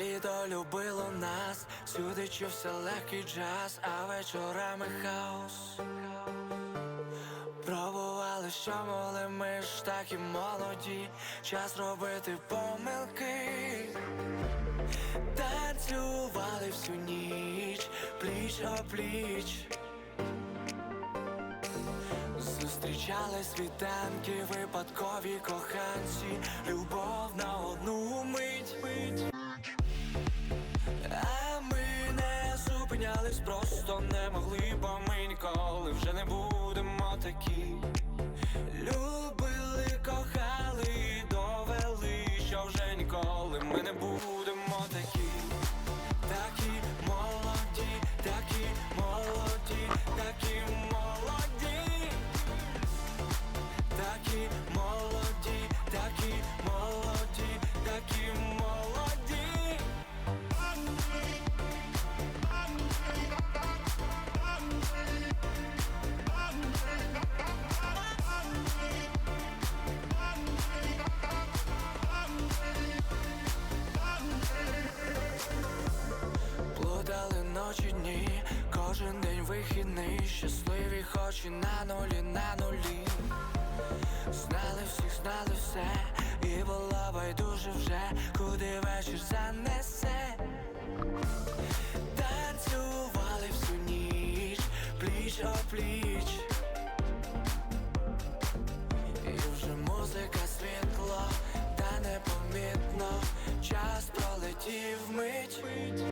Літо любило нас, сюди чувся легкий джаз, а вечорами хаос. Пробували, що могли, ми ж так і молоді, час робити помилки. Танцювали всю ніч, пліч о пліч. Зустрічали світанки, випадкові коханці, любов на одну мить. А ми не зупинялись, просто не могли, бо ми ніколи вже не будемо такі. Кожен день вихідний, щасливі хоч і на нулі, на нулі. Знали всіх, знали все, і було байдуже вже, куди вечір занесе. Танцювали всю ніч, пліч о пліч. І вже музика світло, та непомітно, час пролетів мить.